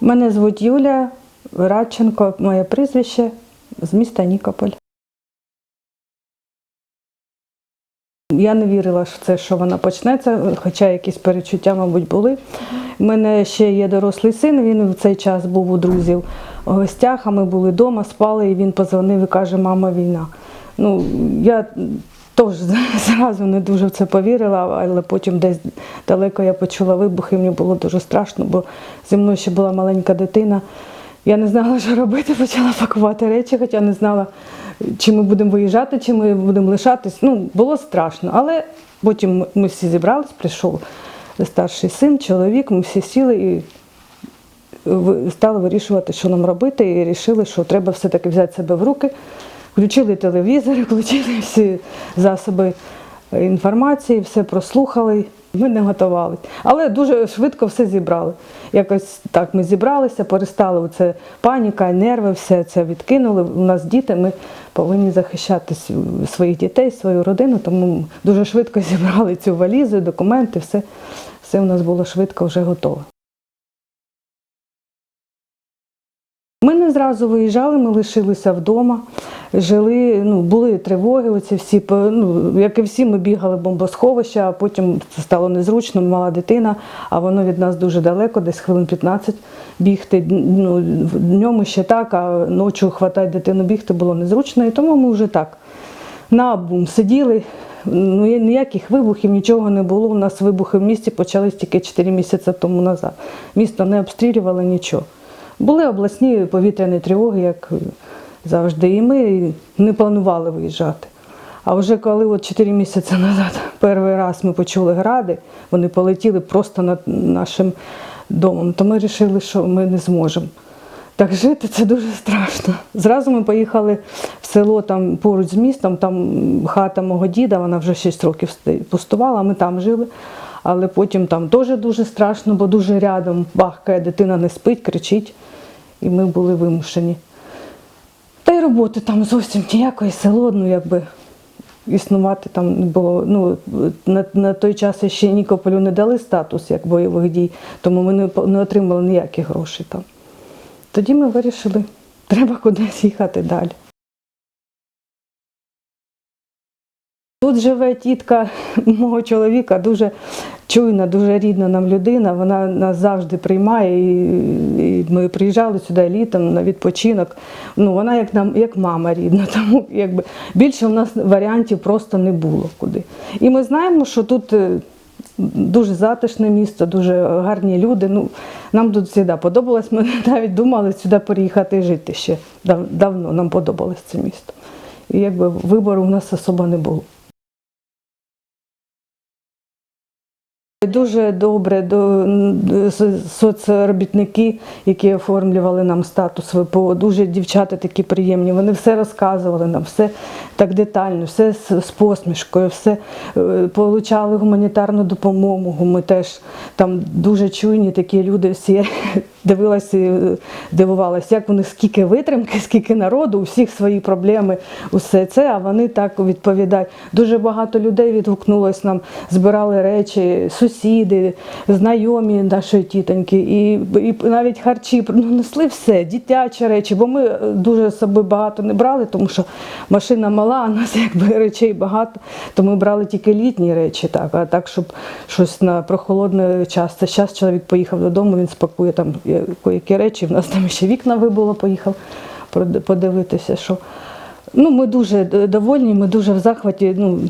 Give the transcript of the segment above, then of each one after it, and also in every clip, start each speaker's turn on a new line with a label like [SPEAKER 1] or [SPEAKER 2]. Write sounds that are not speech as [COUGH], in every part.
[SPEAKER 1] Мене звуть Юлія Радченко, моє прізвище з міста Нікополь. Я не вірила, що це що вона почнеться, хоча якісь перечуття, мабуть, були. У мене ще є дорослий син, він в цей час був у друзів у гостях, а ми були вдома, спали, і він позвонив і каже, мама, війна. Ну, я теж [LAUGHS] зразу не дуже в це повірила, але потім десь далеко я почула вибухи, мені було дуже страшно, бо зі мною ще була маленька дитина. Я не знала, [LAUGHS] що робити, почала пакувати речі, хоча не знала, чи ми будемо виїжджати, чи ми будемо лишатись. Ну, було страшно. Але потім ми всі зібрались, прийшов старший син, чоловік, ми всі сіли і стали вирішувати, що нам робити, і вирішили, що треба все-таки взяти себе в руки. Включили телевізор, [LAUGHS] включили всі засоби інформації, все прослухали. Ми не готували. Але дуже швидко все зібрали. Якось так ми зібралися, перестали оце паніка, нерви, все це відкинули. У нас діти, ми повинні захищати своїх дітей, свою родину, тому дуже швидко [LAUGHS] зібрали цю валізу, документи, все, все у нас було швидко вже готове. Ми не зразу виїжджали, ми лишилися вдома, жили, ну, були тривоги, оці всі, ну, як і всі, ми бігали в бомбосховища, а потім це стало незручно, мала дитина, а воно від нас дуже далеко, десь хвилин 15 бігти. Ну, днем ще так, а ночі хватати дитину бігти було незручно, і тому ми вже так на обум сиділи. Ну, ніяких вибухів, нічого не було. У нас вибухи в місті почались тільки 4 місяці тому назад. Місто не обстрілювали нічого. Були обласні повітряні тривоги, як завжди, і ми не планували виїжджати. А вже коли от 4 місяці назад [LAUGHS] перший раз ми почули гради, вони полетіли просто над нашим домом, то ми вирішили, що ми не зможемо. Так жити це дуже страшно. Зразу ми поїхали в село там поруч з містом, там хата мого діда, вона вже 6 років пустувала, ми там жили. Але потім там теж дуже страшно, бо дуже рядом бахкає, дитина не спить, кричить, і ми були вимушені. Та й роботи там зовсім ніякої село, ну якби існувати там бо. Ну, на, на той час ще Нікополю не дали статус як бойових дій, тому ми не, не отримали ніяких грошей там. Тоді ми вирішили, треба кудись їхати далі. Тут живе тітка мого чоловіка, дуже чуйна, дуже рідна нам людина. Вона нас завжди приймає. І, ми приїжджали сюди літом на відпочинок. Ну, вона як нам, як мама рідна, [LAUGHS] тому якби більше в нас варіантів просто не було куди. І ми знаємо, що тут е, дуже затишне місто, дуже гарні люди. Ну, нам тут завжди подобалось. Ми [LAUGHS] навіть думали сюди переїхати і жити ще давно. Нам подобалось це місто. І якби вибору в нас особо не було. Дуже добре до соцробітники, які оформлювали нам статус ВПО. Дуже дівчата такі приємні. Вони все розказували нам, все так детально, все з, посмішкою, все е, получали гуманітарну допомогу. Ми теж там дуже чуйні такі люди. Всі [LAUGHS] дивилася, е, дивувалася, як них скільки витримки, [LAUGHS] скільки народу, у всіх свої проблеми, усе це. А вони так відповідають. Дуже багато людей відгукнулось нам, збирали речі, сусіди, знайомі нашої тітоньки, і, і навіть харчі ну, несли все, дитячі речі, бо ми е, дуже собою багато не брали, тому що машина мала, а нас якби речей багато, то ми брали тільки літні речі, так, а так, щоб щось на прохолодний час. Це зараз чоловік поїхав додому, він спакує там які речі. В нас там ще вікна вибуло, поїхав подивитися, що. Ну, ми дуже довольні, ми дуже в захваті. Ну,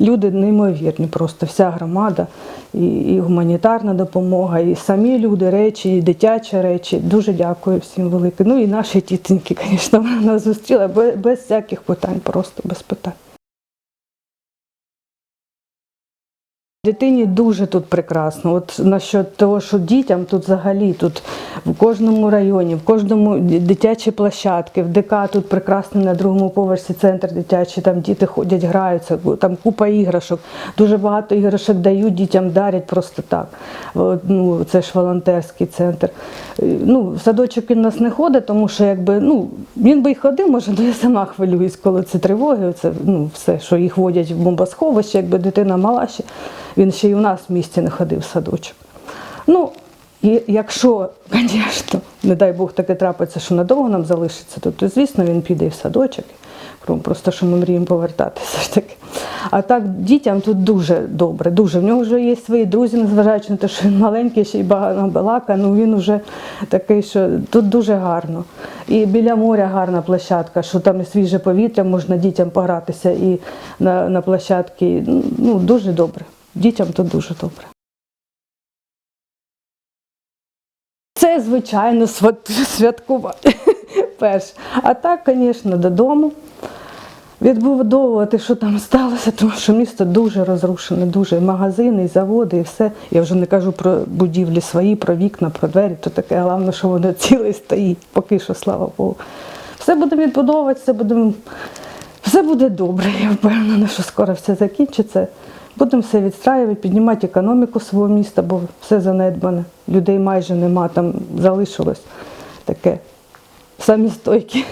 [SPEAKER 1] люди неймовірні, просто вся громада, і, і гуманітарна допомога, і самі люди, речі, і дитячі речі. Дуже дякую всім велике. Ну і наші тітеньки, [LAUGHS] звісно, вона нас зустріла без, без всяких питань, просто без питань. Дитині дуже тут прекрасно. От насчет того, що дітям тут взагалі тут в кожному районі, в кожному дитячі площадки, в ДК тут прекрасний на другому поверсі центр дитячий, там діти ходять, граються, там купа іграшок. Дуже багато іграшок дають дітям, дарять просто так. Ну, це ж волонтерський центр. Е, Ну, в садочок він нас не ходить, тому що якби, ну, він би й ходив, може, але я сама хвилююсь, коли це тривоги, це ну, все, що їх водять в бомбосховище, якби дитина мала ще. Він ще й у нас в місті не ходив в садочок. Ну, І якщо, звісно, не дай Бог таке трапиться, що надовго нам залишиться, то, то звісно він піде і в садочок. Просто що ми мріємо повертатися ж таки. А так дітям тут дуже добре, дуже. В нього вже є свої друзі, незважаючи на те, що він маленький, ще й багато балака, ну він вже такий, що тут дуже гарно. І біля моря гарна площадка, що там і свіже повітря, можна дітям погратися і на, на площадці. Ну, дуже добре. Дітям тут дуже добре. Це, звичайно, святкувати [LAUGHS] перше. А так, звісно, додому. Відбудовувати, що там сталося, тому що місто дуже розрушене, дуже магазини, і заводи, і все. Я вже не кажу про будівлі свої, про вікна, про двері. То таке головне, що воно ціле стоїть, поки що, слава Богу. Все будемо відбудовувати, все будемо. Все буде добре, я впевнена, що скоро все закінчиться. Будемо все відстраювати, піднімати економіку свого міста, бо все занедбане. Людей майже нема, там залишилось таке самі стойкі.